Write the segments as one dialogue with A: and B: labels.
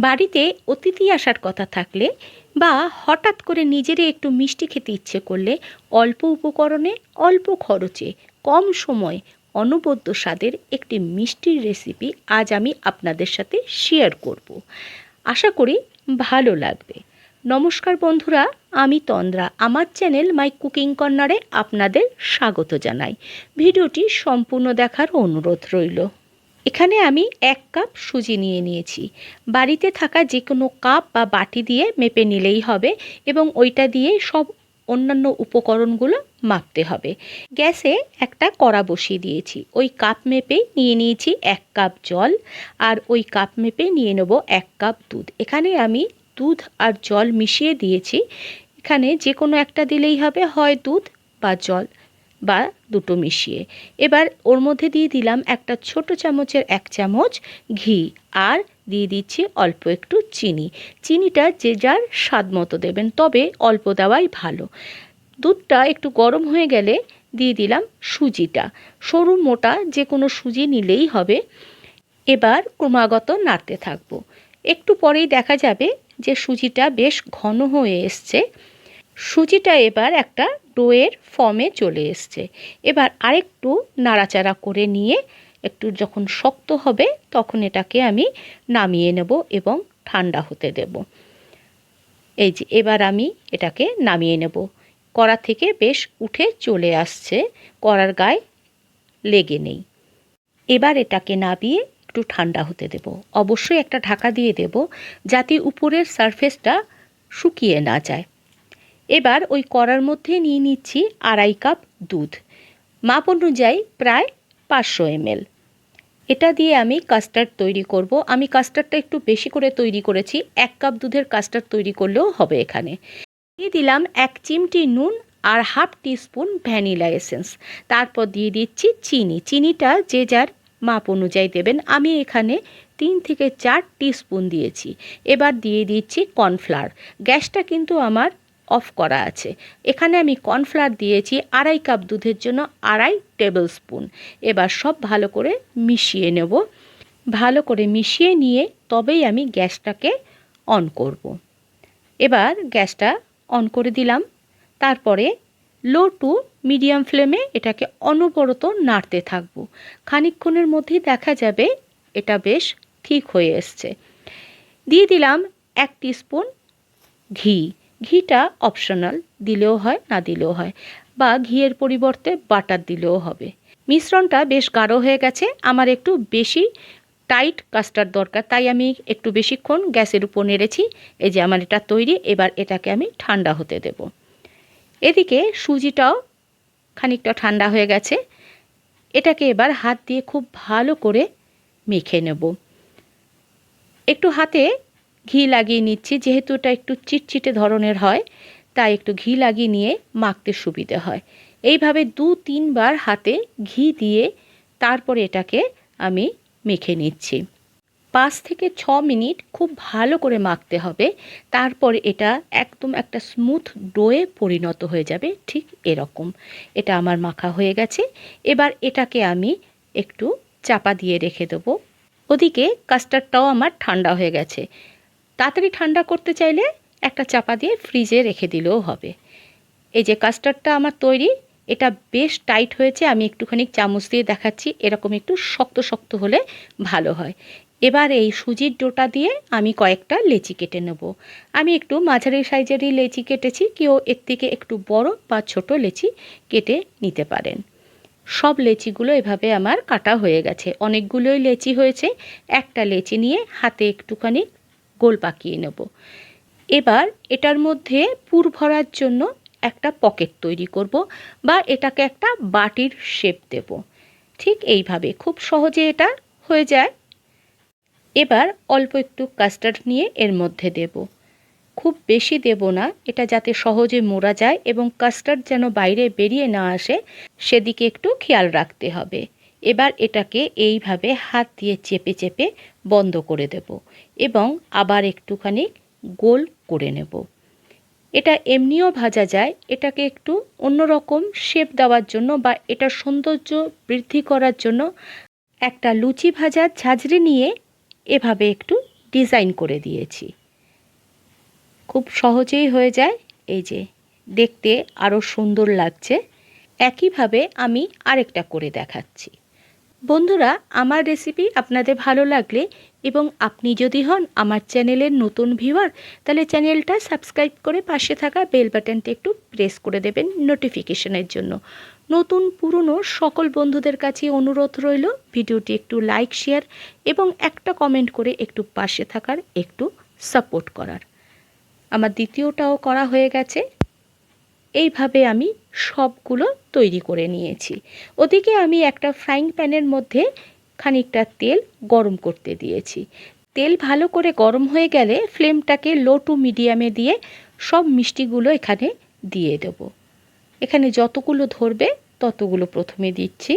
A: বাড়িতে অতিথি আসার কথা থাকলে বা হঠাৎ করে নিজেরই একটু মিষ্টি খেতে ইচ্ছে করলে অল্প উপকরণে, অল্প খরচে, কম সময় অনবদ্য স্বাদের একটি মিষ্টির রেসিপি আজ আমি আপনাদের সাথে শেয়ার করব। আশা করি ভালো লাগবে। নমস্কার বন্ধুরা, আমি তন্দ্রা। আমার চ্যানেল মাই কুকিং কর্নারে আপনাদের স্বাগত জানাই। ভিডিওটি সম্পূর্ণ দেখার অনুরোধ রইল। এখানে আমি এক কাপ সুজি নিয়ে নিয়েছি। বাড়িতে থাকা যে কোনো কাপ বা বাটি দিয়ে মেপে নিলেই হবে এবং ওইটা দিয়ে সব অন্যান্য উপকরণগুলো মাপতে হবে। গ্যাসে একটা কড়া বসিয়ে দিয়েছি। ওই কাপ মেপেই নিয়ে নিয়েছি এক কাপ জল আর ওই কাপ মেপে নিয়ে নেব এক কাপ দুধ। এখানে আমি দুধ আর জল মিশিয়ে দিয়েছি। এখানে যে কোনো একটা দিলেই হবে, হয় দুধ বা জল। বা দুটো মিশিয়ে। এবার ওর মধ্যে দিয়ে দিলাম একটা ছোট চামচের এক চামচ ঘি আর দিয়ে দিচ্ছি অল্প একটু চিনি। চিনিটা যে যার স্বাদ মতো দেবেন, তবে অল্প দেওয়াই ভালো। দুধটা একটু গরম হয়ে গেলে দিয়ে দিলাম সুজিটা। সরু মোটা যে কোনো সুজি নিলেই হবে। এবার ক্রমাগত নাড়তে থাকব। একটু পরেই দেখা যাবে যে সুজিটা বেশ ঘন হয়ে এসছে। সুজিটা এবার একটা ডোয়ের ফর্মে চলে এসছে। এবার আরেকটু নাড়াচাড়া করে নিয়ে একটু যখন শক্ত হবে তখন এটাকে আমি নামিয়ে নেব এবং ঠান্ডা হতে দেব। এই যে, এবার আমি এটাকে নামিয়ে নেব। কড়া থেকে বেশ উঠে চলে আসছে, কড়ার গায়ে লেগে নেই। এবার এটাকে নামিয়ে একটু ঠান্ডা হতে দেব। অবশ্যই একটা ঢাকা দিয়ে দেব যাতে উপরের সারফেসটা শুকিয়ে না যায়। এবার ওই কড়ার মধ্যে নিয়ে নিচ্ছি আড়াই কাপ দুধ। মাপ অনুযায়ী প্রায় পাঁচশো এমএল। এটা দিয়ে আমি কাস্টার্ড তৈরি করব। আমি কাস্টার্ডটা একটু বেশি করে তৈরি করেছি। এক কাপ দুধের কাস্টার্ড তৈরি করলেও হবে এখানে। দিয়ে দিলাম এক চিমটি নুন আর হাফ টিস্পুন ভ্যানিলা এসেন্স। তারপর দিয়ে দিচ্ছি চিনি। চিনিটা যে যার মাপ অনুযায়ী দেবেন। আমি এখানে তিন থেকে চার টিস্পুন দিয়েছি। এবার দিয়ে দিচ্ছি কর্নফ্লাওয়ার। গ্যাসটা কিন্তু আমার অফ করা আছে। এখানে আমি কর্নফ্লাওয়ার দিয়েছি আড়াই কাপ দুধের জন্য আড়াই টেবিল স্পুন এবার সব ভালো করে মিশিয়ে নেব। ভালো করে মিশিয়ে নিয়ে তবেই আমি গ্যাসটাকে অন করব। এবার গ্যাসটা অন করে দিলাম। তারপরে লো টু মিডিয়াম ফ্লেমে এটাকে অনবরত নাড়তে থাকব। খানিকক্ষণের মধ্যেই দেখা যাবে এটা বেশ ঠিক হয়ে এসছে। দিয়ে দিলাম এক স্পুন ঘি। ঘিটা অপশনাল দিলেও হয়, না দিলেও হয়, বা ঘিয়ের পরিবর্তে বাটার দিলেও হবে। মিশ্রণটা বেশ গাঢ় হয়ে গেছে, আমার একটু বেশি টাইট কাস্টার্ড দরকার, তাই আমি একটু বেশিক্ষণ গ্যাসের উপর নেড়েছি, এই যে আমার এটা তৈরি, এবার এটাকে আমি ঠান্ডা হতে দেব। এদিকে সুজিটাও খানিকটা ঠান্ডা হয়ে গেছে, এটাকে এবার হাত দিয়ে খুব ভালো করে মেখে নেব। একটু হাতে ঘি লাগিয়ে নিচ্ছি। যেহেতু এটা একটু চিটচিটে ধরনের হয়, তাই একটু ঘি লাগিয়ে নিয়ে মাখতে সুবিধে হয়। এইভাবে দু তিনবার হাতে ঘি দিয়ে তারপরে এটাকে আমি মেখে নিচ্ছি। পাঁচ থেকে ছ মিনিট খুব ভালো করে মাখতে হবে। তারপর এটা একদম একটা স্মুথ ডোয়ে পরিণত হয়ে যাবে, ঠিক এরকম। এটা আমার মাখা হয়ে গেছে। এবার এটাকে আমি একটু চাপা দিয়ে রেখে দেবো। ওদিকে কাস্টার্ডটাও আমার ঠান্ডা হয়ে গেছে। তাড়াতাড়ি ঠান্ডা করতে চাইলে একটা চাপা দিয়ে ফ্রিজে রেখে দিলেও হবে। এই যে কাস্টার্ডটা আমার তৈরি, এটা বেশ টাইট হয়েছে, আমি একটুখানি চামচ দিয়ে দেখাচ্ছি, এরকম একটু শক্ত শক্ত হলে ভালো হয়। এবার এই সুজির ডোটা দিয়ে আমি কয়েকটা লেচি কেটে নেব। আমি একটু মাঝারি সাইজেরই লেচি কেটেছি, কেউ এর থেকে একটু বড় বা ছোট লেচি কেটে নিতে পারেন। সব লেচিগুলো এভাবে আমার কাটা হয়ে গেছে। অনেকগুলোই লেচি হয়েছে, একটা লেচি নিয়ে হাতে একটুখানি গোল পাকিয়ে নেব। এবার এটার মধ্যে পুর ভরার জন্য একটা পকেট তৈরি করব বা এটাকে একটা বাটির শেপ দেব। ঠিক এইভাবে, খুব সহজে এটা হয়ে যায়। এবার অল্প একটু কাস্টার্ড নিয়ে এর মধ্যে দেব। খুব বেশি দেব না, এটা যাতে সহজে মোড়া যায় এবং কাস্টার্ড যেন বাইরে বেরিয়ে না আসে, সেদিকে একটু খেয়াল রাখতে হবে। এবার এটাকে এইভাবে হাত দিয়ে চেপে চেপে বন্ধ করে দেব এবং আবার একটুখানি গোল করে নেব। এটা এমনিও ভাজা যায়, এটাকে একটু অন্যরকম শেপ দেওয়ার জন্য বা এটার সৌন্দর্য বৃদ্ধি করার জন্য একটা লুচি ভাজার ঝাঁঝরি নিয়ে এভাবে একটু ডিজাইন করে দিয়েছি। খুব সহজেই হয়ে যায়, এই যে দেখতে আরও সুন্দর লাগছে। একইভাবে আমি আরেকটা করে দেখাচ্ছি। বন্ধুরা, আমার রেসিপি আপনাদের ভালো লাগলে এবং আপনি যদি হন আমার চ্যানেলের নতুন ভিউয়ার তাহলে চ্যানেলটা সাবস্ক্রাইব করে পাশে থাকা বেল বাটনটি একটু প্রেস করে দেবেন নোটিফিকেশনের জন্য। নতুন, পুরনো সকল বন্ধুদের কাছে অনুরোধ রইল, ভিডিওটি একটু লাইক শেয়ার এবং একটা কমেন্ট করে একটু পাশে থাকার, একটু সাপোর্ট করার। আমার দ্বিতীয়টাও করা হয়ে গেছে। এইভাবে আমি সবগুলো তৈরি করে নিয়েছি। ওদিকে আমি একটা ফ্রাইং প্যানের মধ্যে খানিকটা তেল গরম করতে দিয়েছি। তেল ভালো করে গরম হয়ে গেলে ফ্লেমটাকে লো টু মিডিয়ামে দিয়ে সব মিষ্টিগুলো এখানে দিয়ে দেব। এখানে যতগুলো ধরবে ততগুলো প্রথমে দিচ্ছি।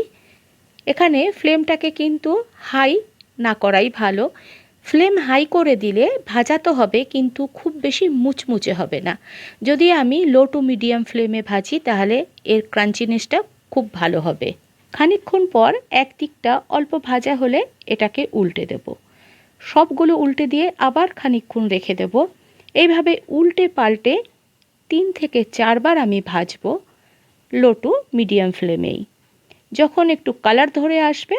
A: এখানে ফ্লেমটাকে কিন্তু হাই না করাই ভালো। ফ্লেম হাই করে দিলে ভাজা তো হবে, কিন্তু খুব বেশি মুচমুচে হবে না। যদি আমি লো টু মিডিয়াম ফ্লেমে ভাজি, তাহলে এর ক্রাঞ্চিনেসটা খুব ভালো হবে। খানিকক্ষণ পর এক দিকটা অল্প ভাজা হলে এটাকে উল্টে দেব। সবগুলো উল্টে দিয়ে আবার খানিকক্ষণ রেখে দেব। এইভাবে উল্টে পাল্টে তিন থেকে চারবার আমি ভাজবো লো টু মিডিয়াম ফ্লেমেই যখন একটু কালার ধরে আসবে,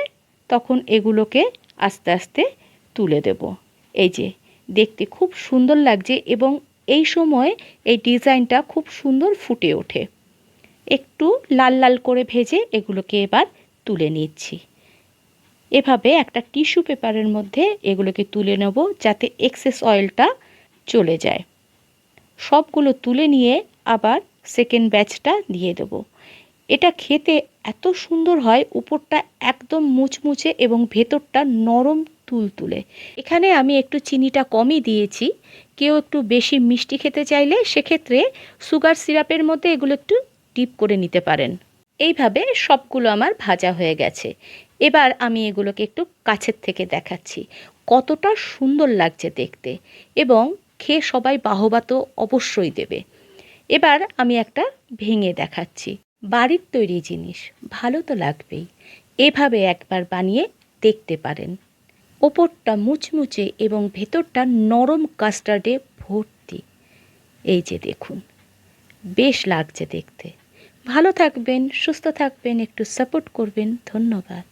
A: তখন এগুলোকে আস্তে আস্তে তুলে দেব। এই যে, দেখতে খুব সুন্দর লাগছে এবং এই সময় এই ডিজাইনটা খুব সুন্দর ফুটে ওঠে। একটু লাল লাল করে ভেজে এগুলোকে এবার তুলে নিচ্ছি। এভাবে একটা টিস্যু পেপারের মধ্যে এগুলোকে তুলে নেব যাতে এক্সেস অয়েলটা চলে যায়। সবগুলো তুলে নিয়ে আবার সেকেন্ড ব্যাচটা দিয়ে দেব। এটা খেতে এত সুন্দর হয়, উপরটা একদম মুচমুচে এবং ভেতরটা নরম তুলতুলে এখানে আমি একটু চিনিটা কমই দিয়েছি। কেউ একটু বেশি মিষ্টি খেতে চাইলে সেক্ষেত্রে সুগার সিরাপের মধ্যে এগুলো একটু ডিপ করে নিতে পারেন। এইভাবে সবগুলো আমার ভাজা হয়ে গেছে। এবার আমি এগুলোকে একটু কাছের থেকে দেখাচ্ছি। কতটা সুন্দর লাগছে দেখতে এবং খেয়ে সবাই বাহবা তো অবশ্যই দেবে। এবার আমি একটা ভেঙে দেখাচ্ছি। বাড়ির তৈরি জিনিস, ভালো তো লাগবেই। এভাবে একবার বানিয়ে দেখতে পারেন। ওপরটা মুচমুচে এবং ভেতরটা নরম কাস্টার্ডে ভর্তি। এই যে দেখুন, বেশ লাগছে দেখতে। ভালো থাকবেন, সুস্থ থাকবেন, একটু সাপোর্ট করবেন। ধন্যবাদ।